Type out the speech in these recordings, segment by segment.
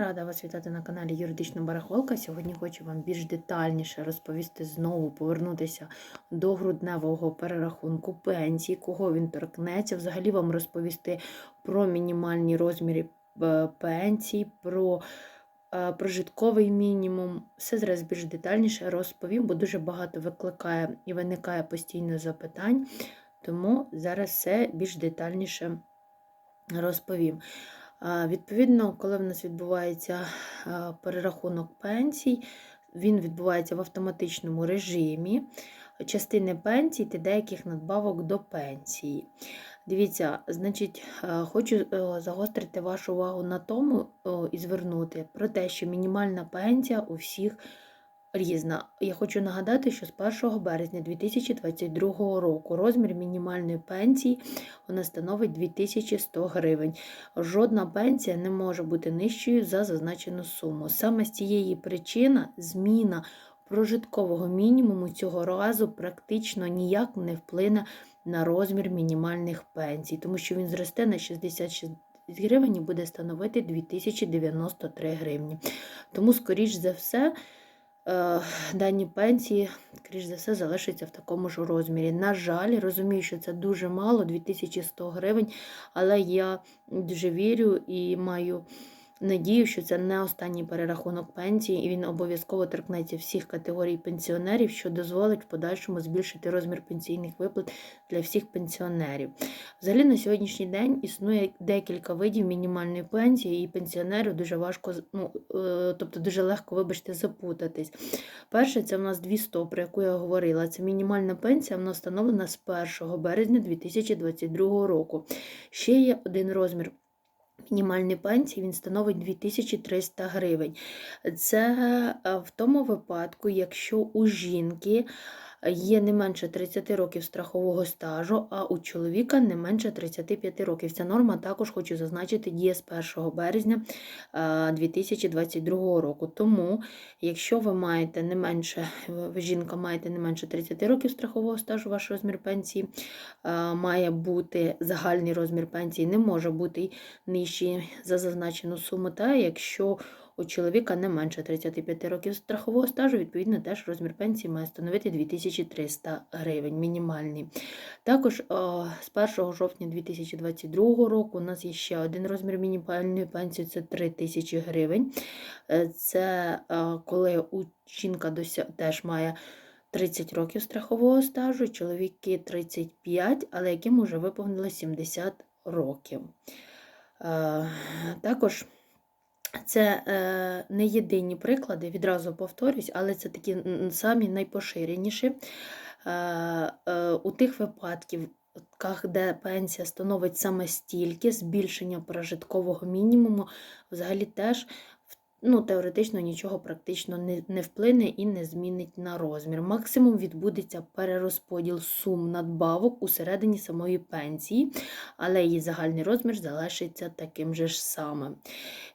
рада вас вітати на каналі Юридична Барахолка. Сьогодні хочу вам більш детальніше розповісти знову, повернутися до грудневого перерахунку пенсії, кого він торкнеться. Взагалі вам розповісти про мінімальні розміри е, пенсії, про е, прожитковий мінімум. Все зараз більш детальніше розповім, бо дуже багато викликає і виникає постійно запитань. Тому зараз все більш детальніше розповім. Відповідно, коли в нас відбувається перерахунок пенсій, він відбувається в автоматичному режимі частини пенсій та деяких надбавок до пенсії. Дивіться, значить, хочу е, загострити вашу увагу на тому і звернути про те, що мінімальна пенсія у всіх різна. Я хочу нагадати, що з 1 березня 2022 року розмір мінімальної пенсії вона становить 2100 гривень. Жодна пенсія не може бути нижчою за зазначену суму. Саме з цієї причини зміна прожиткового мінімуму цього разу практично ніяк не вплине на розмір мінімальних пенсій, тому що він зросте на 66 гривень і буде становити 2093 гривні. Тому, скоріш за все, дані пенсії, скоріш за все, залишаться в такому ж розмірі. На жаль, розумію, що це дуже мало, 2100 гривень, але я дуже вірю і маю. Надію, що це не останній перерахунок пенсії, і він обов'язково торкнеться всіх категорій пенсіонерів, що дозволить в подальшому збільшити розмір пенсійних виплат для всіх пенсіонерів. Взагалі на сьогоднішній день існує декілька видів мінімальної пенсії, і пенсіонерів дуже важко, ну, е, тобто дуже легко, вибачте, запутатись. Перше, це в нас 200, про яку я говорила. Це мінімальна пенсія, вона встановлена з 1 березня 2022 року. Ще є один розмір мінімальної пенсії він становить 2300 гривень. Це е, в тому випадку, якщо у жінки є не менше 30 років страхового стажу, а у чоловіка не менше 35 років. Ця норма також хочу зазначити діє з 1 березня 2022 року. Тому, якщо ви маєте не менше, ви жінка маєте не менше 30 років страхового стажу, ваш розмір пенсії має бути загальний розмір пенсії, не може бути нижчий за зазначену суму. Та якщо у чоловіка не менше 35 років страхового стажу, відповідно, теж розмір пенсії має становити 2300 гривень, мінімальний. Також з 1 жовтня 2022 року у нас є ще один розмір мінімальної пенсії це 3000 гривень. Е, це коли у жінка теж має 30 років страхового стажу, чоловіки 35, але яким вже виповнилось 70 років. Також це е, не єдині приклади, відразу повторюсь, але це такі самі найпоширеніші. Е, е, у тих випадків, де пенсія становить саме стільки, збільшення прожиткового мінімуму, взагалі теж ну, теоретично нічого практично не, не вплине і не змінить на розмір. Максимум відбудеться перерозподіл сум надбавок усередині самої пенсії, але її загальний розмір залишиться таким же ж самим.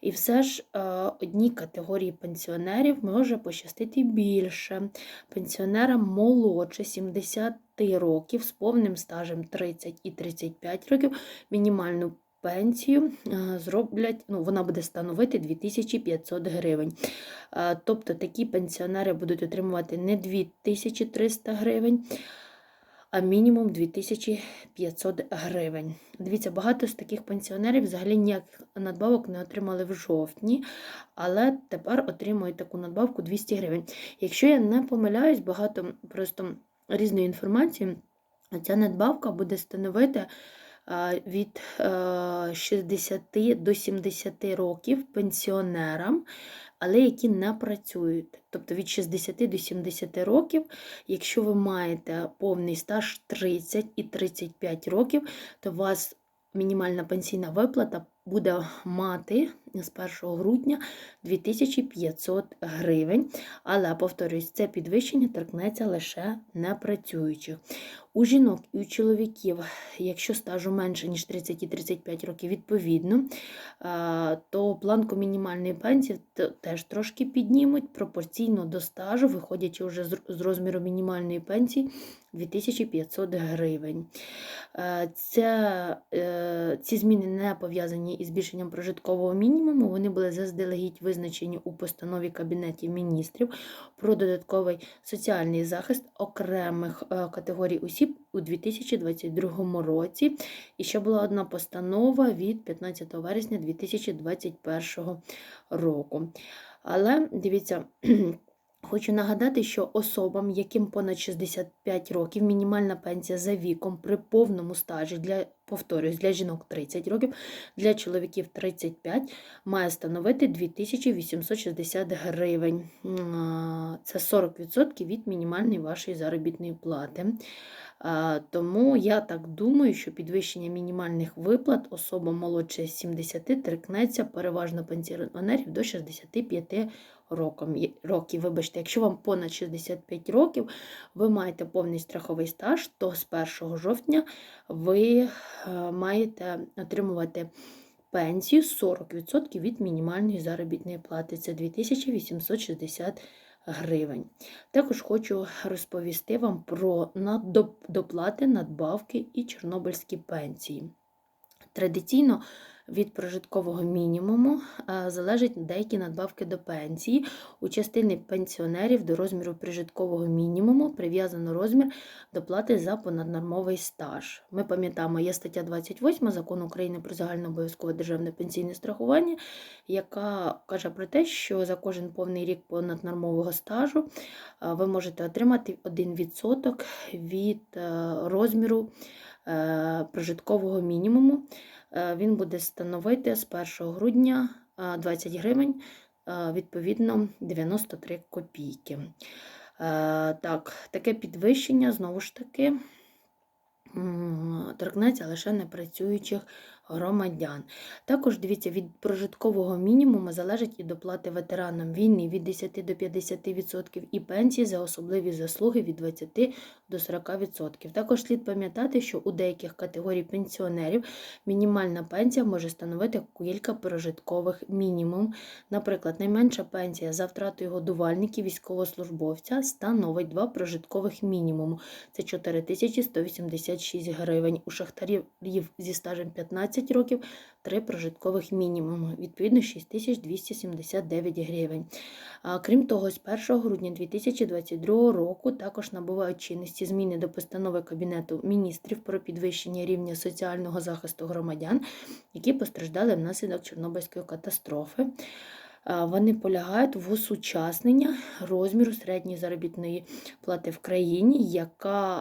І все ж е, одній категорії пенсіонерів може пощастити більше. Пенсіонерам молодше 70 років з повним стажем 30 і 35 років мінімальну пенсію е, зроблять, ну, вона буде становити 2500 гривень. Е, тобто такі пенсіонери будуть отримувати не 2300 гривень, а мінімум 2500 гривень. Дивіться, багато з таких пенсіонерів взагалі ніяких надбавок не отримали в жовтні, але тепер отримують таку надбавку 200 гривень. Якщо я не помиляюсь, багато просто різної інформації, ця надбавка буде становити від 60 е, до 70 років пенсіонерам, але які не працюють. Тобто від 60 до 70 років, якщо ви маєте повний стаж 30 і 35 років, то у вас мінімальна пенсійна виплата буде мати з 1 грудня 2500 гривень. Але, повторюсь, це підвищення торкнеться лише непрацюючих. У жінок і у чоловіків, якщо стажу менше, ніж 30 і 35 років, відповідно, то планку мінімальної пенсії теж трошки піднімуть пропорційно до стажу, виходячи вже з- розміру мінімальної пенсії 2500 гривень. Е, Ця, е, ці зміни не пов'язані із збільшенням прожиткового мінімуму. Вони були заздалегідь визначені у постанові Кабінетів міністрів про додатковий соціальний захист окремих е, категорій осіб у 2022 році. І ще була одна постанова від 15 вересня 2021 року. Але дивіться. Хочу нагадати, що особам, яким понад 65 років, мінімальна пенсія за віком при повному стажі для повторюсь, для жінок 30 років, для чоловіків 35, має становити 2860 гривень. Це 40% від мінімальної вашої заробітної плати. Тому я так думаю, що підвищення мінімальних виплат особам молодше 70 торкнеться переважно пенсіонерів до 65 роком, є- років. Вибачте, якщо вам понад 65 років, ви маєте повний страховий стаж, то з 1 жовтня ви е, маєте отримувати пенсію 40% від мінімальної заробітної плати. Це 2860 гривень. Також хочу розповісти вам про доплати, надбавки і чорнобильські пенсії. Традиційно від прожиткового мінімуму е, залежать деякі надбавки до пенсії. У частини пенсіонерів до розміру прожиткового мінімуму прив'язано розмір доплати за понаднормовий стаж. Ми пам'ятаємо, є стаття 28 закону України про загальнообов'язкове державне пенсійне страхування, яка каже про те, що за кожен повний рік понаднормового стажу е, ви можете отримати 1% від е, розміру прожиткового мінімуму. Е, Він буде становити з 1 грудня е, 20 гривень, е, відповідно 93 копійки. Е, Так, таке підвищення знову ж таки торкнеться лише непрацюючих громадян. Також дивіться, від прожиткового мінімуму залежить і доплати ветеранам війни від 10 до 50% і пенсії за особливі заслуги від 20 до 40%. Також слід пам'ятати, що у деяких категорій пенсіонерів мінімальна пенсія може становити кілька прожиткових мінімум. Наприклад, найменша пенсія за втратою годувальників військовослужбовця становить два прожиткових мінімуму. Це 4186 гривень. У шахтарів зі стажем 15 років три прожиткових мінімуми, відповідно 6279 гривень. Крім того, з 1 грудня 2022 року також набувають чинності зміни до постанови Кабінету міністрів про підвищення рівня соціального захисту громадян, які постраждали внаслідок Чорнобильської катастрофи. Вони полягають в осучаснення розміру середньої заробітної плати в країні, яка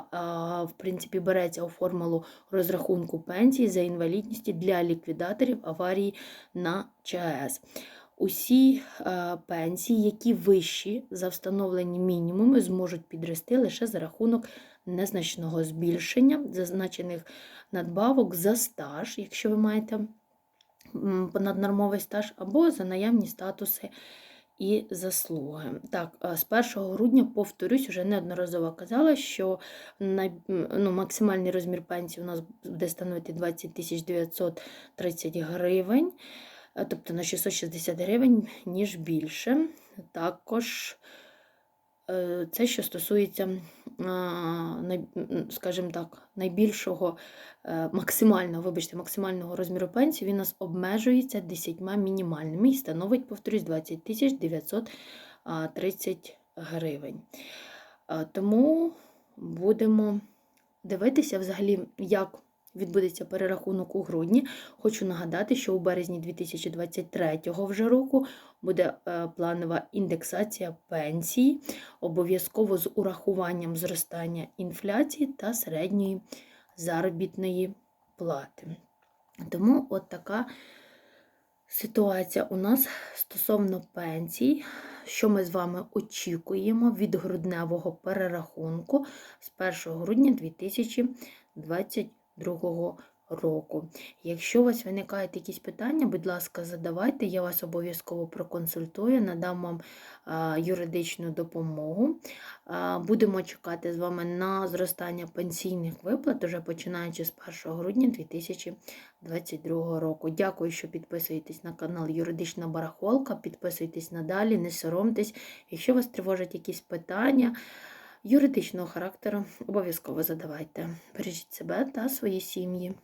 в принципі береться у формулу розрахунку пенсії за інвалідністю для ліквідаторів аварії на ЧАЕС. Усі пенсії, які вищі за встановлені мінімуми, зможуть підрости лише за рахунок незначного збільшення зазначених надбавок за стаж, якщо ви маєте понаднормовий стаж, або за наявні статуси і заслуги. Так, з 1 грудня, повторюсь, вже неодноразово казала, що най, ну, максимальний розмір пенсії у нас буде становити 20 930 гривень, е, тобто на 660 гривень, ніж більше. Також е, це, що стосується, скажімо так, найбільшого е, максимального, вибачте, максимального розміру пенсії, він у нас обмежується 10 мінімальними і становить, повторюсь, 20 тисяч 930 гривень. Тому будемо дивитися взагалі, як відбудеться перерахунок у грудні. Хочу нагадати, що у березні 2023 вже року буде е, планова індексація пенсій, обов'язково з урахуванням зростання інфляції та середньої заробітної плати. Тому от така ситуація у нас стосовно пенсій, що ми з вами очікуємо від грудневого перерахунку з 1 грудня 2022 року. Якщо у вас виникають якісь питання, будь ласка, задавайте, я вас обов'язково проконсультую, надам вам юридичну допомогу. Будемо чекати з вами на зростання пенсійних виплат, уже починаючи з 1 грудня 2022 року. Дякую, що підписуєтесь на канал Юридична Барахолка. Підписуйтесь надалі, не соромтесь. Якщо вас тривожать якісь питання юридичного характеру, обов'язково задавайте. Бережіть себе та свої сім'ї.